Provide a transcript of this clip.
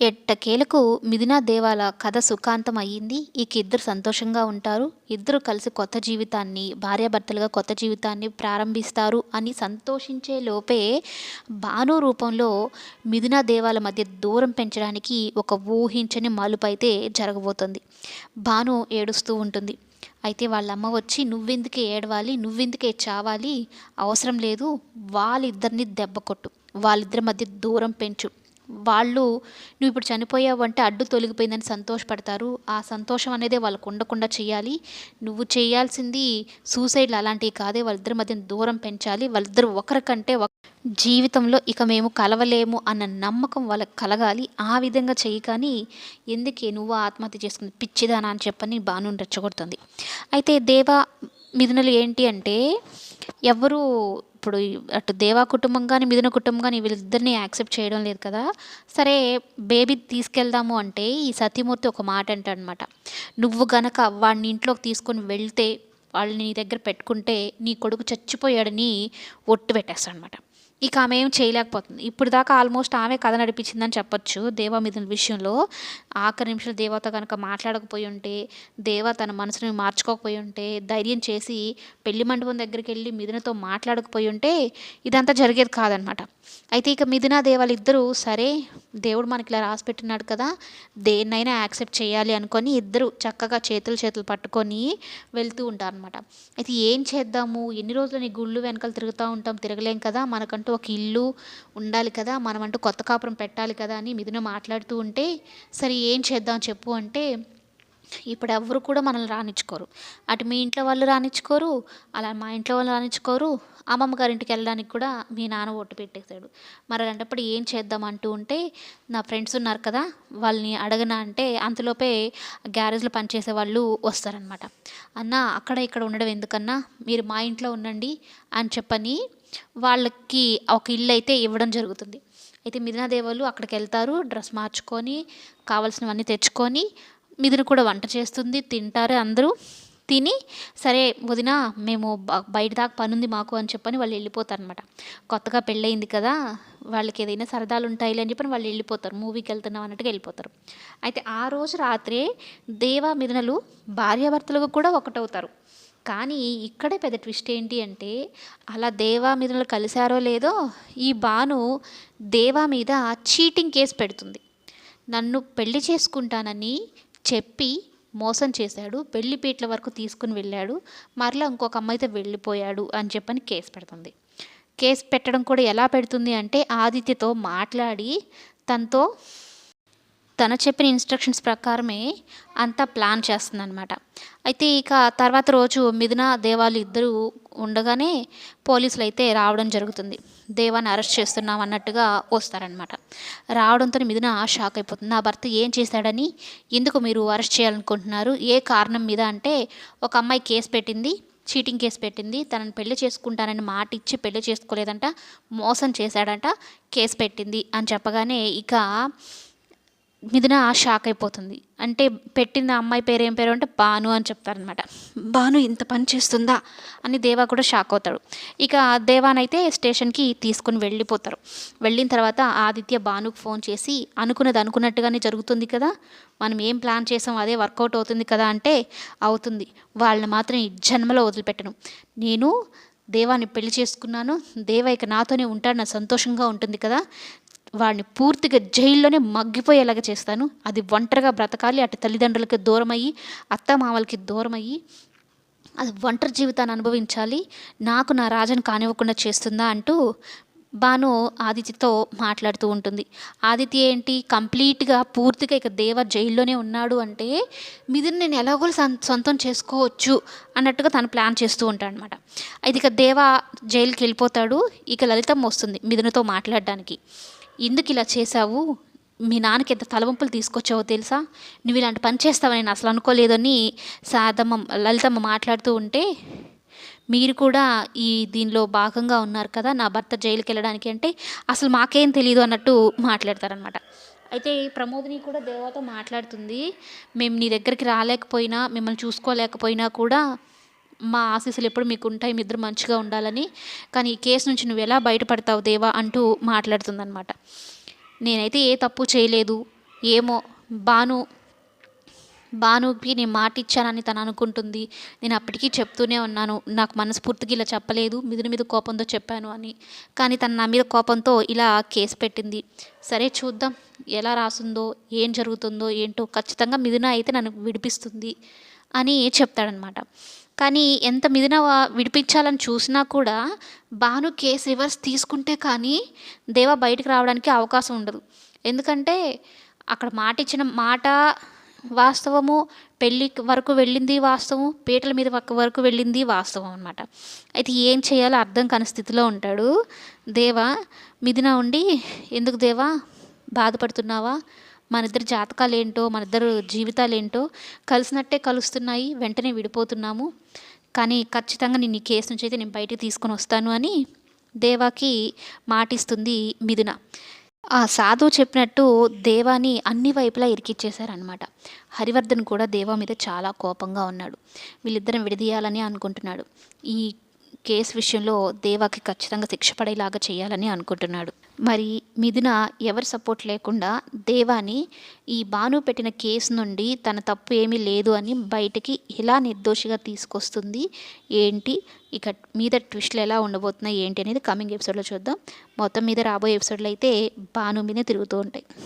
ఎట్టకేలకు మిథునా దేవాల కథ సుఖాంతం అయ్యింది ఇక ఇద్దరు సంతోషంగా ఉంటారు. ఇద్దరు కలిసి కొత్త జీవితాన్ని భార్యాభర్తలుగా కొత్త జీవితాన్ని ప్రారంభిస్తారు అని సంతోషించే లోపే భాను రూపంలో మిథునా దేవాల మధ్య దూరం పెంచడానికి ఒక ఊహించని మలుపు అయితే జరగబోతుంది. భాను ఏడుస్తూ ఉంటుంది. అయితే వాళ్ళమ్మ వచ్చి నువ్వెందుకే ఏడవాలి? నువ్వెందుకే చావాలి? అవసరం లేదు. వాళ్ళిద్దరిని దెబ్బ కొట్టు. వాళ్ళిద్దరి మధ్య దూరం పెంచు. వాళ్ళు నువ్వు ఇప్పుడు చనిపోయావు అంటే అడ్డు తొలగిపోయిందని సంతోషపడతారు. ఆ సంతోషం అనేది వాళ్ళకు ఉండకుండా చేయాలి. నువ్వు చేయాల్సింది సూసైడ్లు అలాంటివి కాదే. వాళ్ళిద్దరి మధ్య దూరం పెంచాలి. వాళ్ళిద్దరు ఒకరికంటే ఒక జీవితంలో ఇక మేము కలవలేము అన్న నమ్మకం వాళ్ళకి కలగాలి. ఆ విధంగా చెయ్యి కానీ ఎందుకే నువ్వు ఆత్మహత్య చేసుకుంది? పిచ్చిదానా అని చెప్పని బాను రెచ్చగొడుతుంది. అయితే దేవ మిథునలు ఏంటి అంటే ఎవరు ఇప్పుడు అటు దేవా కుటుంబం కానీ మిథున కుటుంబం కానీ వీళ్ళిద్దరిని యాక్సెప్ట్ చేయడం లేదు కదా. సరే బేబీ తీసుకెళ్దాము అంటే ఈ సత్యమూర్తి ఒక మాట అంటాడనమాట. నువ్వు గనక వాడిని ఇంట్లోకి తీసుకొని వెళ్తే వాళ్ళని నీ దగ్గర పెట్టుకుంటే నీ కొడుకు చచ్చిపోయాడని ఒట్టు పెట్టేస్తాడనమాట. ఇక ఆమె ఏం చేయలేకపోతుంది. ఇప్పుడు దాకా ఆల్మోస్ట్ ఆమె కథ నడిపించిందని చెప్పొచ్చు. దేవా మీద విషయంలో ఆఖరి నిమిషాలు దేవత కనుక మాట్లాడకపోయి ఉంటే దేవ తన మనసుని మార్చుకోకపోయి ఉంటే ధైర్యం చేసి పెళ్ళి మండపం దగ్గరికి వెళ్ళి మిథునతో మాట్లాడకపోయి ఉంటే ఇదంతా జరిగేది కాదనమాట. అయితే ఇక మిథున దేవాలు ఇద్దరు సరే దేవుడు మనకి ఇలా రాసి పెట్టినాడు కదా దేన్నైనా యాక్సెప్ట్ చేయాలి అనుకొని ఇద్దరు చక్కగా చేతులు చేతులు పట్టుకొని వెళ్తూ ఉంటారు అనమాట అయితే ఏం చేద్దాము? ఎన్ని రోజులు నీ గుళ్ళు వెనకాల తిరుగుతూ ఉంటాం తిరగలేం కదా మనకంటూ ఒక ఇల్లు ఉండాలి కదా మనమంటూ కొత్త కాపురం పెట్టాలి కదా అని మిథున మాట్లాడుతూ ఉంటే సరే ఏం చేద్దాం చెప్పు అంటే ఇప్పుడు ఎవ్వరు కూడా మనల్ని రానిచ్చుకోరు. అటు మీ ఇంట్లో వాళ్ళు రానిచ్చుకోరు అలా మా ఇంట్లో వాళ్ళు రానిచ్చుకోరు అమ్మమ్మ గారింటికి వెళ్ళడానికి కూడా మీ నాన్న ఓటు పెట్టేశాడు. మరి అలాంటప్పుడు ఏం చేద్దాం అంటూ ఉంటే నా ఫ్రెండ్స్ ఉన్నారు కదా వాళ్ళని అడగనా అంటే అంతలోపే గ్యారేజ్లో పనిచేసే వాళ్ళు వస్తారనమాట అన్న అక్కడ ఇక్కడ ఉండడం ఎందుకన్నా? మీరు మా ఇంట్లో ఉండండి అని చెప్పని వాళ్ళకి ఒక ఇల్లు అయితే ఇవ్వడం జరుగుతుంది. అయితే మిథునాదేవాలు అక్కడికి వెళ్తారు డ్రెస్ మార్చుకొని కావాల్సినవన్నీ తెచ్చుకొని మిథున కూడా వంట చేస్తుంది తింటారు అందరూ. తిని సరే వదిన మేము బయట దాకా పని ఉంది మాకు అని చెప్పని వాళ్ళు వెళ్ళిపోతారు అనమాట కొత్తగా పెళ్ళయింది కదా వాళ్ళకి ఏదైనా సరదాలు ఉంటాయి అని చెప్పని వాళ్ళు వెళ్ళిపోతారు. మూవీకి వెళ్తున్నాం అన్నట్టుగా వెళ్ళిపోతారు. అయితే ఆ రోజు రాత్రే దేవా మిథునలు భార్యాభర్తలుగా కూడా ఒకటవుతారు. కానీ ఇక్కడే పెద్ద ట్విస్ట్ ఏంటి అంటే అలా దేవా మీద కలిశారో లేదో ఈ బాను దేవా మీద చీటింగ్ కేసు పెడుతుంది. నన్ను పెళ్ళి చేసుకుంటానని చెప్పి మోసం చేశాడు పెళ్ళి పీటల వరకు తీసుకుని వెళ్ళాడు మరలా ఇంకొక అమ్మాయితో వెళ్ళిపోయాడు అని చెప్పని కేసు పెడుతుంది. కేసు పెట్టడం కూడా ఎలా పెడుతుంది అంటే ఆదిత్యతో మాట్లాడి తనతో తన చెప్పిన ఇన్స్ట్రక్షన్స్ ప్రకారమే అంతా ప్లాన్ చేస్తుందన్నమాట. అయితే ఇక తర్వాత రోజు మిథున దేవాలు ఇద్దరు ఉండగానే పోలీసులు అయితే రావడం జరుగుతుంది. దేవాన్ని అరెస్ట్ చేస్తున్నాం అన్నట్టుగా వస్తారనమాట రావడంతో మిథున షాక్ అయిపోతుంది. నా భర్త ఏం చేశాడని ఎందుకు మీరు అరెస్ట్ చేయాలనుకుంటున్నారు? ఏ కారణం మీద అంటే ఒక అమ్మాయి కేసు పెట్టింది చీటింగ్ కేసు పెట్టింది తనని పెళ్ళి చేసుకుంటానని మాట ఇచ్చి పెళ్ళి చేసుకోలేదంట మోసం చేశాడంట కేసు పెట్టింది అని చెప్పగానే ఇక మిథున షాక్ అయిపోతుంది. అంటే పెట్టింది ఆ అమ్మాయి పేరు ఏం పేరు అంటే భాను అని చెప్తారనమాట భాను ఇంత పని చేస్తుందా? అని దేవా కూడా షాక్ అవుతాడు. ఇక దేవానైతే స్టేషన్కి తీసుకుని వెళ్ళిపోతారు. వెళ్ళిన తర్వాత ఆదిత్య భానుకు ఫోన్ చేసి అనుకున్నది అనుకున్నట్టుగానే జరుగుతుంది కదా? మనం ఏం ప్లాన్ చేసాం అదే వర్కౌట్ అవుతుంది కదా అంటే అవుతుంది. వాళ్ళని మాత్రం ఈ జన్మలో వదిలిపెట్టను. నేను దేవాన్ని పెళ్ళి చేసుకున్నాను. దేవ ఇక నాతోనే ఉంటాడు. నా సంతోషంగా ఉంటుంది కదా? వాడిని పూర్తిగా జైల్లోనే మగ్గిపోయేలాగా చేస్తాను. అది ఒంటరిగా బ్రతకాలి అటు తల్లిదండ్రులకి దూరం అయ్యి అత్త దూరం అయ్యి అది ఒంటరి జీవితాన్ని అనుభవించాలి. నాకు నా రాజను కానివ్వకుండా చేస్తుందా అంటూ బాను ఆదిత్యతో మాట్లాడుతూ ఉంటుంది. ఆదిత్య ఏంటి? కంప్లీట్గా పూర్తిగా ఇక దేవ జైల్లోనే ఉన్నాడు అంటే మిథున్ నేను ఎలాగో సొంతం చేసుకోవచ్చు అన్నట్టుగా తను ప్లాన్ చేస్తూ ఉంటాడు అనమాట అయితే ఇక దేవ జైలుకి వెళ్ళిపోతాడు. ఇక లలితమ్మ వస్తుంది మిథునతో మాట్లాడడానికి. ఎందుకు ఇలా చేశావు? మీ నాన్నకి ఎంత తలవంపులు తీసుకొచ్చావో తెలుసా? నువ్వు ఇలాంటి పని చేస్తావని నేను అసలు అనుకోలేదని సాదమ్మ లలితమ్మ మాట్లాడుతూ ఉంటే మీరు కూడా ఈ దీనిలో భాగంగా ఉన్నారు కదా నా భర్త జైలుకి వెళ్ళడానికి అంటే అసలు మాకేం తెలియదు అన్నట్టు మాట్లాడతారనమాట అయితే ప్రమోదిని కూడా దేవాతో మాట్లాడుతుంది. మేము నీ దగ్గరికి రాలేకపోయినా మిమ్మల్ని చూసుకోలేకపోయినా కూడా మా ఆశీస్సులు ఎప్పుడు మీకు ఉంటాయి మీ ఇద్దరు మంచిగా ఉండాలని. కానీ ఈ కేసు నుంచి నువ్వు ఎలా బయటపడతావు దేవా అంటూ మాట్లాడుతుందనమాట నేనైతే ఏ తప్పు చేయలేదు. ఏమో బాను బానుకి నేను మాట ఇచ్చానని తను అనుకుంటుంది. నేను అప్పటికీ చెప్తూనే ఉన్నాను. నాకు మనస్ఫూర్తిగా ఇలా చెప్పలేదు. మిదిన మీద కోపంతో చెప్పాను అని. కానీ తను నా మీద కోపంతో ఇలా కేసు పెట్టింది. సరే చూద్దాం ఎలా రాసిందో ఏం జరుగుతుందో ఏంటో ఖచ్చితంగా మిథున అయితే నన్ను విడిపిస్తుంది అని చెప్తాడనమాట కానీ ఎంత మిదిన విడిపించాలని చూసినా కూడా భాను కేసు రివర్స్ తీసుకుంటే కానీ దేవ బయటకు రావడానికి అవకాశం ఉండదు. ఎందుకంటే అక్కడ మాట ఇచ్చిన మాట వాస్తవము పెళ్ళి వరకు వెళ్ళింది వాస్తవం పీటల మీద పక్క వరకు వెళ్ళింది వాస్తవం అనమాట అయితే ఏం చేయాలో అర్థం కాని స్థితిలో ఉంటాడు దేవ. మిదిన ఉండి ఎందుకు దేవా? బాధపడుతున్నావా? మన ఇద్దరు జాతకాలు ఏంటో మన ఇద్దరు జీవితాలు ఏంటో కలిసినట్టే కలుస్తున్నాయి. వెంటనే విడిపోతున్నాము. కానీ ఖచ్చితంగా నేను ఈ కేసు నుంచి అయితే నేను బయటికి తీసుకొని వస్తాను అని దేవాకి మాటిస్తుంది మిథున. ఆ సాధువు చెప్పినట్టు దేవాని అన్ని వైపులా ఇరికిచ్చేశారనమాట హరివర్ధన్ కూడా దేవా మీద చాలా కోపంగా ఉన్నాడు. వీళ్ళిద్దరం విడదీయాలని అనుకుంటున్నాడు. ఈ కేసు విషయంలో దేవాకి ఖచ్చితంగా శిక్ష పడేలాగా చేయాలని అనుకుంటున్నాడు. మరి మిథున ఎవరి సపోర్ట్ లేకుండా దేవాని ఈ భాను పెట్టిన కేసు నుండి తన తప్పు ఏమీ లేదు అని బయటికి ఎలా నిర్దోషిగా తీసుకొస్తుంది? ఏంటి? ఇక మీద ట్విస్ట్లు ఎలా ఉండబోతున్నాయి? ఏంటి అనేది కమింగ్ ఎపిసోడ్లో చూద్దాం. మొత్తం మీద రాబోయే ఎపిసోడ్లు అయితే భాను మీదే తిరుగుతూ ఉంటాయి.